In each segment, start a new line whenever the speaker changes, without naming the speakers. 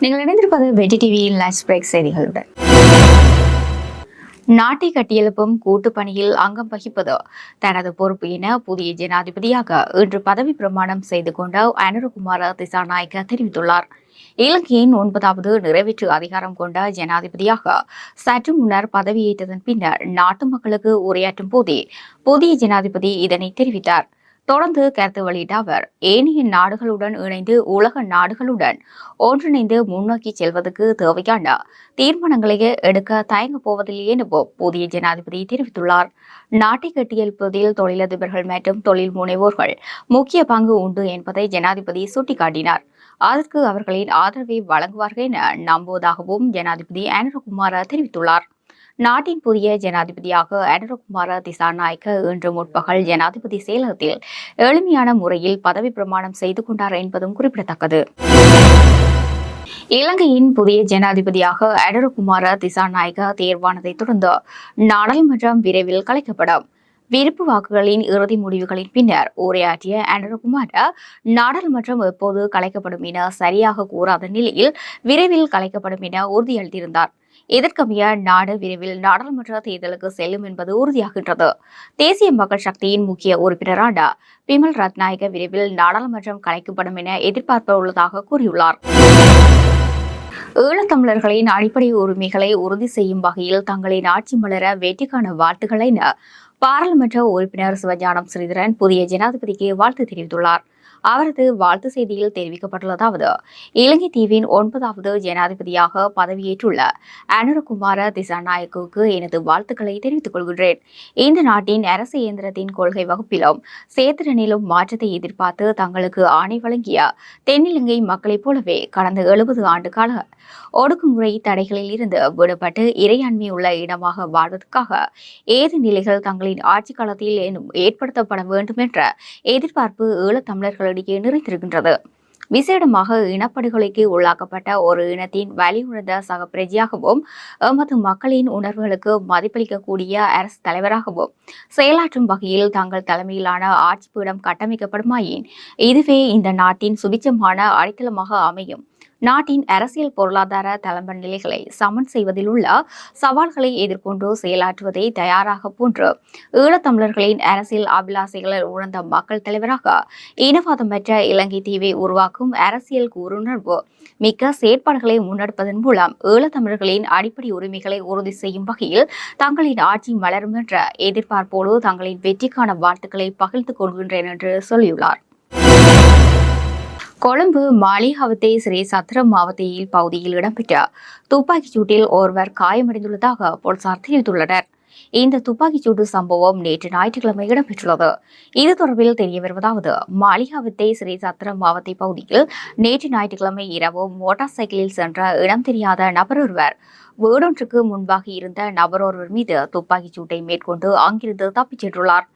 வெட்டி டிவியின் lunch break செய்திகளுடன். நாட்டை கட்டியெழுப்பும் கூட்டு பணியில் அங்கம் வகிப்பது தனது பொறுப்பு என புதிய ஜனாதிபதியாக இன்று பதவி பிரமாணம் செய்து கொண்ட அனுரகுமார திசாநாயக்க தெரிவித்துள்ளார். இலங்கையின் ஒன்பதாவது நிறைவேற்று அதிகாரம் கொண்ட ஜனாதிபதியாக சற்று முன்னர் பதவியேற்றதன் பின்னர் நாட்டு மக்களுக்கு உரையாற்றும் போதே புதிய ஜனாதிபதி இதனை தெரிவித்தார். தொடர்ந்து கருத்து வெளியிட்ட அவர் ஏனைய நாடுகளுடன் இணைந்து உலக நாடுகளுடன் ஒன்றிணைந்து முன்னோக்கி செல்வதற்கு தேவையான தீர்மானங்களை எடுக்க தயங்கப் போவதில்லை எனவும் புதிய ஜனாதிபதி தெரிவித்துள்ளார். நாட்டை கட்டியெழுப்பதில் தொழிலதிபர்கள் மற்றும் தொழில் முனைவோர்கள் முக்கிய பங்கு உண்டு என்பதை ஜனாதிபதி சுட்டிக்காட்டினார். அதற்கு அவர்களின் ஆதரவை வழங்குவார்கள் என நம்புவதாகவும் ஜனாதிபதி அனுரகுமார தெரிவித்துள்ளார். நாட்டின் புதிய ஜனாதிபதியாக அனுரகுமார திசாநாயக்க இன்று முற்பகல் ஜனாதிபதி செயலகத்தில் எளிமையான முறையில் பதவி பிரமாணம் செய்து கொண்டார் என்பதும் குறிப்பிடத்தக்கது. இலங்கையின் புதிய ஜனாதிபதியாக அனுரகுமார திசாநாயக்க தேர்வானதை தொடர்ந்து நாடாளுமன்றம் விரைவில் கலைக்கப்படும். விருப்பு வாக்குகளின் இறுதி முடிவுகளின் பின்னர் உரையாற்றிய அனுரகுமார நாடாளுமன்றம் எப்போது கலைக்கப்படும் என சரியாக கூறாத நிலையில் விரைவில் கலைக்கப்படும் என உறுதியளித்திருந்தார். இதற்கமைய நாடு விரைவில் நாடாளுமன்ற தேர்தலுக்கு செல்லும் என்பது உறுதியாகின்றது. தேசிய மக்கள் சக்தியின் முக்கிய உறுப்பினரான பிமல் ரத்நாயக விரைவில் நாடாளுமன்றம் கலைக்கப்படும் என எதிர்பார்ப்பு உள்ளதாக கூறியுள்ளார் ஈழத்தமிழர்களின் அடிப்படை உரிமைகளை உறுதி செய்யும் வகையில் தங்களின் ஆட்சி மலர வெற்றிக்கான வாழ்த்துக்களை என பாராளுமன்ற உறுப்பினர் சிவஞானம் ஸ்ரீதரன் புதிய ஜனாதிபதிக்கு வாழ்த்து தெரிவித்துள்ளார். அவரது வாழ்த்து செய்தியில் தெரிவிக்கப்பட்டுள்ளதாவது இலங்கை தீவின் ஒன்பதாவது ஜனாதிபதியாக பதவியேற்றுள்ள அனுரகுமார திசாநாயக்குவுக்கு எனது வாழ்த்துக்களை தெரிவித்துக் கொள்கின்றேன். இந்த நாட்டின் அரசு இயந்திரத்தின் கொள்கை வகுப்பிலும் சேத்திரனிலும் மாற்றத்தை எதிர்பார்த்து தங்களுக்கு ஆணை வழங்கிய தென்னிலங்கை மக்களைப் போலவே கடந்த எழுபது ஆண்டு கால ஒடுக்குமுறை தடைகளில் இருந்து விடுபட்டு இறையாண்மை உள்ள இடமாக வாழ்வதற்காக ஏது நிலைகள் தங்களின் ஆட்சி காலத்தில் ஏற்படுத்தப்பட வேண்டும் என்ற எதிர்பார்ப்பு ஈழத்தமிழர்களிடையே நிறைந்திருக்கின்றது விசேடமாக இனப்படுகொலைக்கு உள்ளாக்கப்பட்ட ஒரு இனத்தின் வலியுணர்ந்த சக பிரஜையாகவும் எமது மக்களின் உணர்வுகளுக்கு மதிப்பளிக்கக்கூடிய அரசு தலைவராகவும் செயலாற்றும் வகையில் தங்கள் தலைமையிலான ஆட்சி பீடம் கட்டமைக்கப்படுமாயின் இதுவே இந்த நாட்டின் சுபிச்சமான அடித்தளமாக அமையும். நாட்டின் அரசியல் பொருளாதார தளம்ப நிலைகளை சமன் செய்வதில் உள்ள சவால்களை எதிர்கொண்டு செயலாற்றுவதை தயாராக போன்று ஈழத்தமிழர்களின் அரசியல் அபிலாசைகளில் உணர்ந்த மக்கள் தலைவராக இனவாதமற்ற இலங்கை தீவை உருவாக்கும் அரசியல் கூறுணர்வு மிக்க செயற்பாடுகளை முன்னெடுப்பதன் மூலம் ஈழத்தமிழர்களின் அடிப்படை உரிமைகளை உறுதி செய்யும் வகையில் தங்களின் ஆட்சி மலரும் என்ற எதிர்பார்ப்போடு தங்களின் வெற்றிக்கான வாழ்த்துக்களை பகிர்ந்து கொள்கின்றேன் என்று சொல்லியுள்ளார். கொழும்பு மாளிகாவத்தை ஸ்ரீ சத்திரம் மாவத்தையில் பகுதியில் இடம்பெற்ற துப்பாக்கிச் சூட்டில் ஒருவர் காயமடைந்துள்ளதாக போலீசார் தெரிவித்துள்ளனர். இந்த துப்பாக்கிச்சூடு சம்பவம் நேற்று ஞாயிற்றுக்கிழமை இடம்பெற்றுள்ளது. இது தொடர்பில் தெரிய வருவதாவது மாளிகாவத்தை ஸ்ரீ சத்திரம் மாவட்ட பகுதியில் நேற்று ஞாயிற்றுக்கிழமை இரவு மோட்டார் சைக்கிளில் சென்ற இடம் தெரியாத நபர் ஒருவர் வீடொன்றுக்கு முன்பாக இருந்த நபர் ஒருவர் மீது துப்பாக்கிச் சூட்டை மேற்கொண்டு அங்கிருந்து தப்பிச் சென்றுள்ளார்.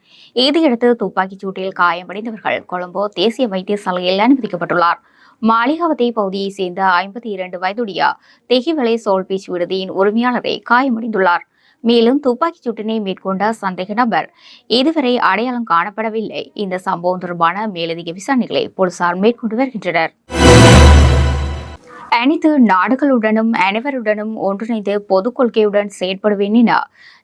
இதையடுத்து துப்பாக்கிச் சூட்டில் காயமடைந்தவர்கள் கொழும்பு தேசிய வைத்தியசாலையில் அனுமதிக்கப்பட்டுள்ளார். மாளிகாவத்தை பகுதியைச் சேர்ந்த ஐம்பத்தி இரண்டு வயதுடைய தெகிவலை சோல்பீச் விடுதியின் உரிமையாளரை காயமடைந்துள்ளார். மேலும் துப்பாக்கிச் சூட்டினை மேற்கொண்ட சந்தேக நபர் இதுவரை அடையாளம் காணப்படவில்லை. இந்த சம்பவம் தொடர்பான மேலதிக விசாரணைகளை போலீசார் மேற்கொண்டு வருகின்றனர். அனைத்து நாடுகளுடனும் அனைவருடனும் ஒன்றிணைந்து பொதுக் கொள்கையுடன் செயற்படுவேன் என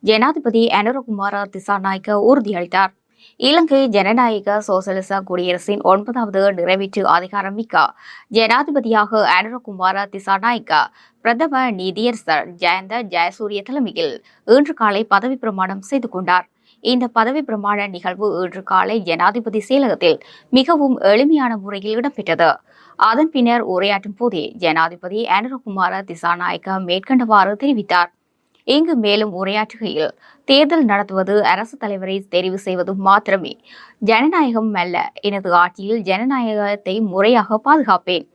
ஜனாதிபதி அனுரகுமார திசாநாயக்க உறுதியளித்தார். இலங்கை ஜனநாயக சோசலிச குடியரசின் ஒன்பதாவது நிறைவேற்று அதிகாரமிக்க ஜனாதிபதியாக அனுரகுமார திசாநாயக்க பிரதம நீதியரசர் ஜயந்த ஜெயசூரிய தலைமையில் இன்று காலை பதவி பிரமாணம் செய்து கொண்டார். இந்த பதவி பிரமாண நிகழ்வு இன்று காலை ஜனாதிபதி செயலகத்தில் மிகவும் எளிமையான முறையில் இடம்பெற்றது. அதன் பின்னர் உரையாற்றும் போதே ஜனாதிபதி அனுரகுமார திசாநாயக்க மேற்கண்டவாறு தெரிவித்தார். இங்கு மேலும் உரையாற்றுகையில் தேர்தல் நடத்துவது அரசு தலைவரை தெரிவு செய்வது மாத்திரமே. ஜனநாயகம் அல்ல. எனது ஆட்சியில் ஜனநாயகத்தை முறையாக பாதுகாப்பேன்.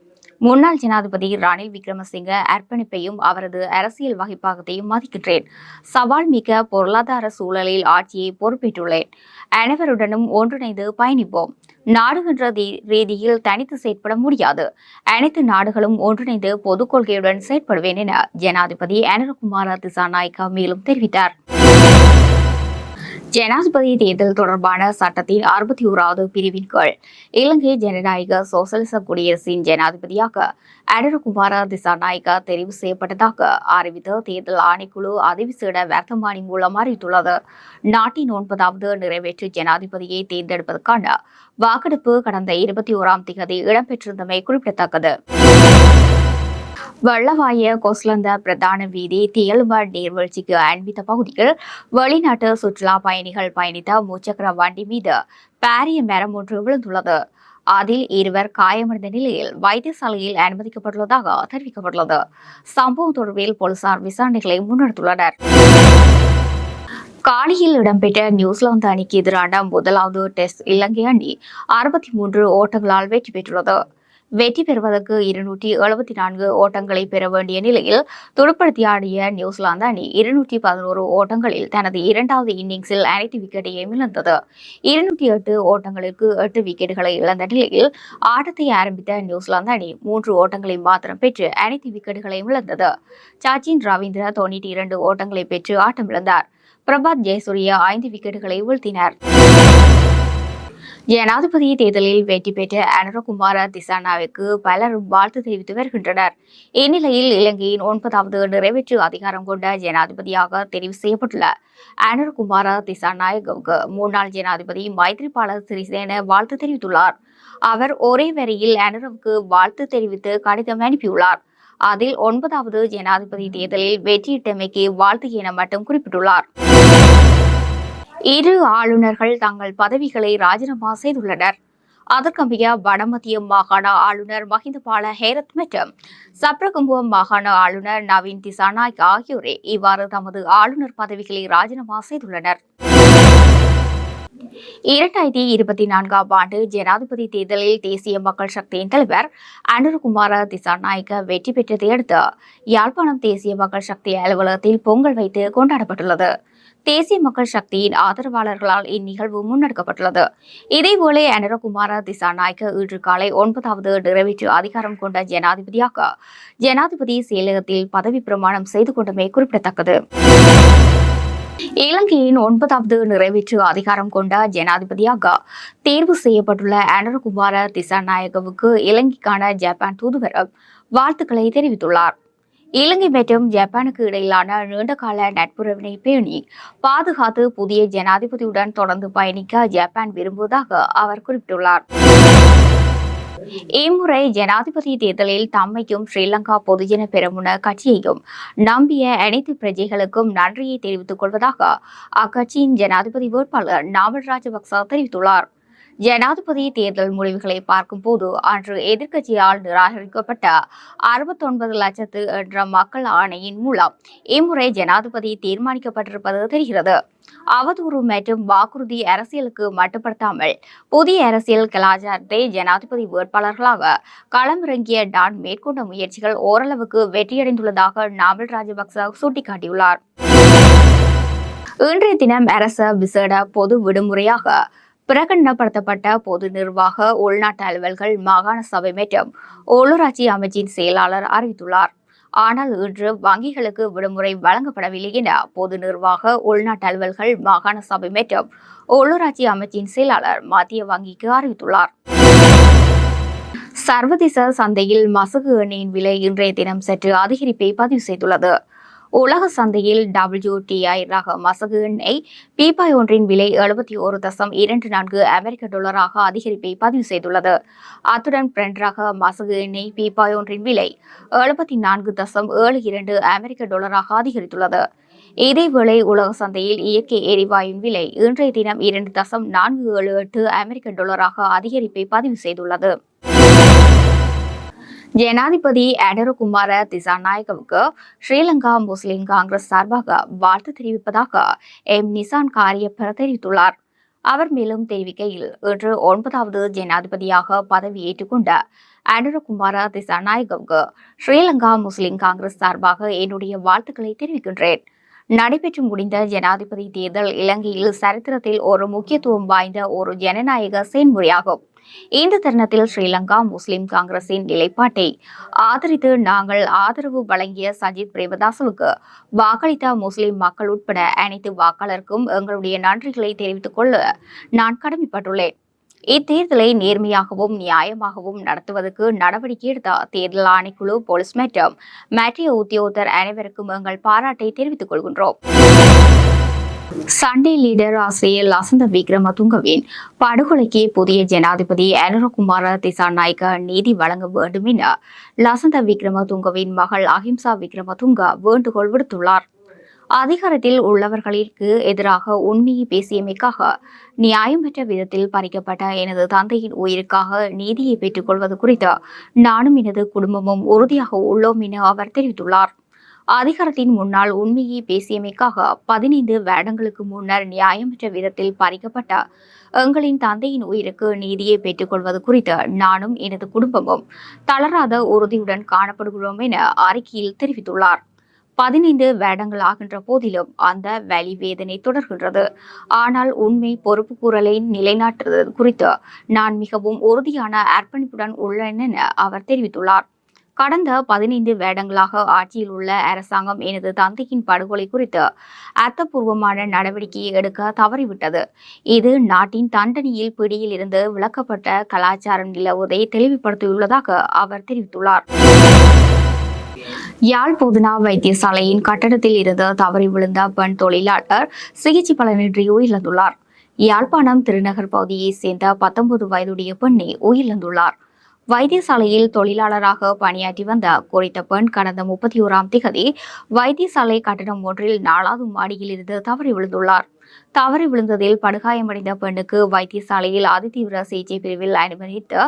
முன்னாள் ஜனாதிபதி ரணில் விக்ரமசிங்க அர்ப்பணிப்பையும் அவரது அரசியல் வகைப்பாகத்தையும் மதிக்கின்றேன். சவால் மிக்க பொருளாதார சூழலில் ஆட்சியை பொறுப்பேற்றுள்ளேன். அனைவருடனும் ஒன்றிணைந்து பயணிப்போம். நாடுகின்ற ரீதியில் தனித்து செயற்பட முடியாது. அனைத்து நாடுகளும் ஒன்றிணைந்து பொதுக் கொள்கையுடன் செயற்படுவேன் என ஜனாதிபதி அனுரகுமார திசாநாயக்கா மேலும் தெரிவித்தார். ஜனாதிபதி தேர்தல் தொடர்பான சட்டத்தின் அறுபத்தி ஓராவது பிரிவின் கீழ் இலங்கை ஜனநாயக சோசலிச குடியரசின் ஜனாதிபதியாக அடரகுமார திசாநாயக்கா தெரிவு செய்யப்பட்டதாக அறிவித்த தேர்தல் ஆணைக்குழு அதிவிசேட வர்த்தமானி மூலம் அறிவித்துள்ளது. நாட்டின் ஒன்பதாவது நிறைவேற்று ஜனாதிபதியை தேர்ந்தெடுப்பதற்கான வாக்கெடுப்பு கடந்த இருபத்தி ஓராம் தேதி இடம்பெற்றிருந்தமை குறிப்பிடத்தக்கது. வள்ளவாய கொஸ்லந்த பிரதான வீதி தியல்வ நீர்வீழ்ச்சிக்கு அண்மித்த பகுதியில் வெளிநாட்டு சுற்றுலா பயணிகள் பயணித்த முச்சக்கர வண்டி மீது பாரிய மரம் ஒன்று விழுந்துள்ளது அதில் இருவர் காயமடைந்த நிலையில் வைத்தியசாலையில் அனுமதிக்கப்பட்டுள்ளதாக தெரிவிக்கப்பட்டுள்ளது சம்பவம் தொடர்பில் போலீசார் விசாரணைகளை முன்னெடுத்துள்ளனர் காலியில் இடம்பெற்ற நியூசிலாந்து அணிக்கு எதிரான முதலாவது டெஸ்ட் இலங்கை அணி அறுபத்தி மூன்று ஓட்டங்களால் வெற்றி பெற்றுள்ளது வெற்றி பெறுவதற்கு இருநூற்றி எழுபத்தி நான்கு ஓட்டங்களை பெற வேண்டிய நிலையில் துடுப்படுத்தி ஆடிய நியூசிலாந்து அணி இருநூற்றி பதினோரு ஓட்டங்களில் தனது இரண்டாவது இன்னிங்ஸில் அனைத்து விக்கெட்டையும் இழந்தது. இருநூற்றி எட்டு ஓட்டங்களுக்கு எட்டு விக்கெட்டுகளை இழந்த நிலையில் ஆட்டத்தை ஆரம்பித்த நியூசிலாந்து அணி மூன்று ஓட்டங்களை மாத்திரம் பெற்று அனைத்து விக்கெட்டுகளையும் இழந்தது. சச்சின் ரவீந்திரா தொண்ணூற்றி இரண்டு ஓட்டங்களை பெற்று ஆட்டமிழந்தார். பிரபாத் ஜெயசூரிய ஐந்து விக்கெட்டுகளை வீழ்த்தினார். ஜனாதிபதி தேர்தலில் வெற்றி பெற்ற அனுரகுமார திசானாவுக்கு பலர் வாழ்த்து தெரிவித்து வருகின்றனர். இந்நிலையில் இலங்கையின் ஒன்பதாவது நிறைவேற்று அதிகாரம் கொண்ட ஜனாதிபதியாக தெரிவு செய்யப்பட்டுள்ள அனுரகுமார திசாநாயகவுக்கு முன்னாள் ஜனாதிபதி மைத்ரிபால சிறிசேன வாழ்த்து தெரிவித்துள்ளார். அவர் ஒரே வரியில் அனுரவுக்கு வாழ்த்து தெரிவித்து கடிதம் அனுப்பியுள்ளார். அதில் ஒன்பதாவது ஜனாதிபதி தேர்தலில் வெற்றியிட்டமைக்கு வாழ்த்து என மட்டும் குறிப்பிட்டுள்ளார். இரு ஆளுநர்கள் தங்கள் பதவிகளை ராஜினாமா செய்துள்ளனர். அதற்கமைய வடமத்திய மாகாண ஆளுநர் மஹிந்தபால ஹேரத் மற்றும் சப்ரகம்புவம் மாகாண ஆளுநர் நவீன் திசாநாயக் ஆகியோரே இவ்வாறு தமது ஆளுநர் பதவிகளை ராஜினாமா செய்துள்ளனர். இரண்டாயிரத்தி இருபத்தி நான்காம் ஆண்டு ஜனாதிபதி தேர்தலில் தேசிய மக்கள் சக்தியின் தலைவர் அனுருகுமார திசாநாயக்க வெற்றி பெற்றதை அடுத்து யாழ்ப்பாணம் தேசிய மக்கள் சக்தி அலுவலகத்தில் பொங்கல் வைத்து கொண்டாடப்பட்டுள்ளது. தேசிய மக்கள் சக்தியின் ஆதரவாளர்களால் இந்நிகழ்வு முன்னெடுக்கப்பட்டுள்ளது. இதேபோல அனுரகுமார திசாநாயக்க இன்று காலை ஒன்பதாவது நிறைவேற்று அதிகாரம் கொண்ட ஜனாதிபதியாக ஜனாதிபதி செயலகத்தில் பதவி பிரமாணம் செய்து கொண்டமை குறிப்பிடத்தக்கது. இலங்கையின் ஒன்பதாவது நிறைவேற்று அதிகாரம் கொண்ட ஜனாதிபதியாக தேர்வு செய்யப்பட்டுள்ள அனுரகுமார திசாநாயகவுக்கு இலங்கைக்கான ஜப்பான் தூதுவர் வாழ்த்துக்களை தெரிவித்துள்ளார். இலங்கை மற்றும் ஜப்பானுக்கு இடையிலான நீண்டகால நட்புறவினை பேணி பாதுகாத்து புதிய ஜனாதிபதியுடன் தொடர்ந்து பயணிக்க ஜப்பான் விரும்புவதாக அவர் குறிப்பிட்டுள்ளார். இம்முறை ஜனாதிபதி தேர்தலில் தம்மையும் ஸ்ரீலங்கா பொதுஜன பெருமுன கட்சியையும் நம்பிய அனைத்து பிரஜைகளுக்கும் நன்றியை தெரிவித்துக் கொள்வதாக அக்கட்சியின் ஜனாதிபதி வேட்பாளர் நாவல் ராஜபக்ச தெரிவித்துள்ளார். ஜனாதிபதி தேர்தல் முடிவுகளை பார்க்கும்போது அன்று எதிர்க்கட்சியால் நிராகரிக்கப்பட்ட அறுபத்தொன்பது லட்சத்து என்ற மக்கள் ஆணையின் மூலம் இம்முறை ஜனாதிபதி தீர்மானிக்கப்பட்டிருப்பது தெரிகிறது. அவதூறு மற்றும் வாக்குறுதி அரசியலுக்கு மட்டுப்படுத்தாமல் புதிய அரசியல் கலாச்சாரத்தை ஜனாதிபதி வேட்பாளர்களாக களமிறங்கிய டான் மேற்கொண்ட முயற்சிகள் ஓரளவுக்கு வெற்றியடைந்துள்ளதாக நாவல் ராஜபக்ச சுட்டிக்காட்டியுள்ளார். இன்றைய தினம் அரச விசேட பொது விடுமுறையாக பிரகடனப்படுத்தப்பட்ட பொது நிர்வாக உள்நாட்டு அலுவல்கள் மாகாண சபை மற்றும் உள்ளூராட்சி அமைச்சின் செயலாளர் அறிவித்துள்ளார். ஆனால் இன்று வங்கிகளுக்கு விடுமுறை வழங்கப்படவில்லை என பொது நிர்வாக உள்நாட்டு அலுவல்கள் மாகாண சபை மற்றும் உள்ளூராட்சி அமைச்சின் செயலாளர் மத்திய வங்கிக்கு அறிவித்துள்ளார். சர்வதேச சந்தையில் மசகு எண்ணெயின் விலை இன்றைய தினம் சற்று அதிகரிப்பை பதிவு செய்துள்ளது. உலக சந்தையில் டபிள்யூடிஐ ரக மசகு எண்ணெய் பீப்பாய் ஒன்றின் விலை எழுபத்தி ஒரு தசம் இரண்டு நான்கு அமெரிக்க டாலராக அதிகரிப்பை பதிவு செய்துள்ளது. அத்துடன் பிரெண்ட் ரக மசகு எண்ணெய் பீப்பாய் ஒன்றின் விலை எழுபத்தி நான்கு தசம் ஏழு இரண்டு அமெரிக்க டாலராக அதிகரித்துள்ளது. இதேவேளை உலக சந்தையில் இயற்கை எரிவாயுவின் விலை இன்றைய தினம் இரண்டு தசம் நான்கு ஏழு எட்டு அமெரிக்க டாலராக அதிகரிப்பை பதிவு செய்துள்ளது. ஜனாதிபதி அடருகுமார திசாநாயகவுக்கு ஸ்ரீலங்கா முஸ்லிம் காங்கிரஸ் சார்பாக வாழ்த்து தெரிவிப்பதாக எம் நிசான் காரியப்பர் தெரிவித்துள்ளார். அவர் மேலும் தெரிவிக்கையில் இன்று ஒன்பதாவது ஜனாதிபதியாக பதவி ஏற்றுக்கொண்ட அனுரகுமார திசாநாயகவுக்கு ஸ்ரீலங்கா முஸ்லிம் காங்கிரஸ் சார்பாக என்னுடைய வாழ்த்துக்களை தெரிவிக்கின்றேன். நடைபெற்று முடிந்த ஜனாதிபதி தேர்தல் இலங்கையில் சரித்திரத்தில் ஒரு முக்கியத்துவம் வாய்ந்த ஒரு ஜனநாயக செயல்முறையாகும். இந்த தருணத்தில் ஸ்ரீலங்கா முஸ்லிம் காங்கிரசின் நிலைப்பாட்டை ஆதரித்து நாங்கள் ஆதரவு வழங்கிய சஜித் பிரேமதாசவுக்கு வாக்களித்த முஸ்லிம் மக்கள் உட்பட அனைத்து வாக்காளருக்கும் எங்களுடைய நன்றிகளை தெரிவித்துக் கொள்ள நான் கடமைப்பட்டுள்ளேன். இத்தேர்தலை நேர்மையாகவும் நியாயமாகவும் நடத்துவதற்கு நடவடிக்கை எடுத்த தேர்தல் ஆணைக்குழு போலீஸ் மற்றும் மற்ற உத்தியோகத்தர் அனைவருக்கும் எங்கள் பாராட்டை தெரிவித்துக் கொள்கின்றோம். சண்டே லீடர் ஆசிரியர் லசந்த விக்ரமதுங்கவின் படுகொலைக்கு புதிய ஜனாதிபதி அனுரகுமார திசாநாயக்க நீதி வழங்க வேண்டும் என லசந்த விக்ரமதுங்கவின் மகள் அஹிம்சா விக்ரமதுங்க வேண்டுகோள் விடுத்துள்ளார். அதிகாரத்தில் உள்ளவர்களுக்கு எதிராக உண்மையை பேசியமைக்காக நியாயமற்ற விதத்தில் பறிக்கப்பட்ட எனது தந்தையின் உயிருக்காக நீதியை பெற்றுக்கொள்வது குறித்து நானும் எனது குடும்பமும் உறுதியாக உள்ளோம் என அவர் தெரிவித்துள்ளார். அதிகாரத்தின் முன்னால் உண்மையை பேசியமைக்காக பதினைந்து வேடங்களுக்கு முன்னர் நியாயமற்ற விதத்தில் பறிக்கப்பட்ட எங்களின் தந்தையின் உயிருக்கு நீதியை பெற்றுக்கொள்வது குறித்து நானும் எனது குடும்பமும் தளராத உறுதியுடன் காணப்படுகிறோம் என அறிக்கையில் தெரிவித்துள்ளார். பதினைந்து வேடங்கள் ஆகின்ற போதிலும் அந்த வலி வேதனை தொடர்கின்றது. ஆனால் உண்மை பொறுப்பு கூறலை நிலைநாட்டுவது குறித்து நான் மிகவும் உறுதியான அர்ப்பணிப்புடன் உள்ளேன் என அவர் தெரிவித்துள்ளார். கடந்த பதினைந்து வேடங்களாக ஆட்சியில் உள்ள அரசாங்கம் எனது தந்தையின் படுகொலை குறித்து அர்த்தபூர்வமான நடவடிக்கையை எடுக்க தவறிவிட்டது. இது நாட்டின் தண்டனையில் பிடியில் இருந்து விலக்கப்பட்ட கலாச்சாரம் நிலவுவதை தெளிவுபடுத்தியுள்ளதாக அவர் தெரிவித்துள்ளார். யாழ் போதனா வைத்தியசாலையின் கட்டடத்தில் இருந்து தவறி விழுந்த பெண் தொழிலாளர் சிகிச்சை பலனின்றி உயிரிழந்துள்ளார். யாழ்ப்பாணம் திருநகர் பகுதியைச் சேர்ந்த பத்தொன்பது வயதுடைய பெண்ணை உயிரிழந்துள்ளார். வைத்தியசாலையில் தொழிலாளராக பணியாற்றி வந்த குறித்த பெண் கடந்த முப்பத்தி ஓராம் திகதி வைத்தியசாலை கட்டடம் ஒன்றில் நாலாவது மாடியில் இருந்து தவறி விழுந்துள்ளார். தவறி விழுந்ததில் படுகாயமடைந்த பெண்ணுக்கு வைத்தியசாலையில் அதிதீவிர சிகிச்சை பிரிவில் அனுமதித்து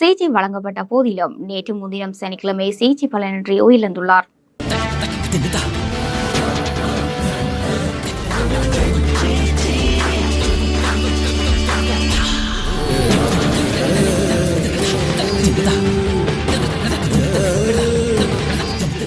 சிகிச்சை வழங்கப்பட்ட போதிலும் நேற்று முன்தினம் சனிக்கிழமை சிகிச்சை பலனின்றி உயிரிழந்துள்ளார்.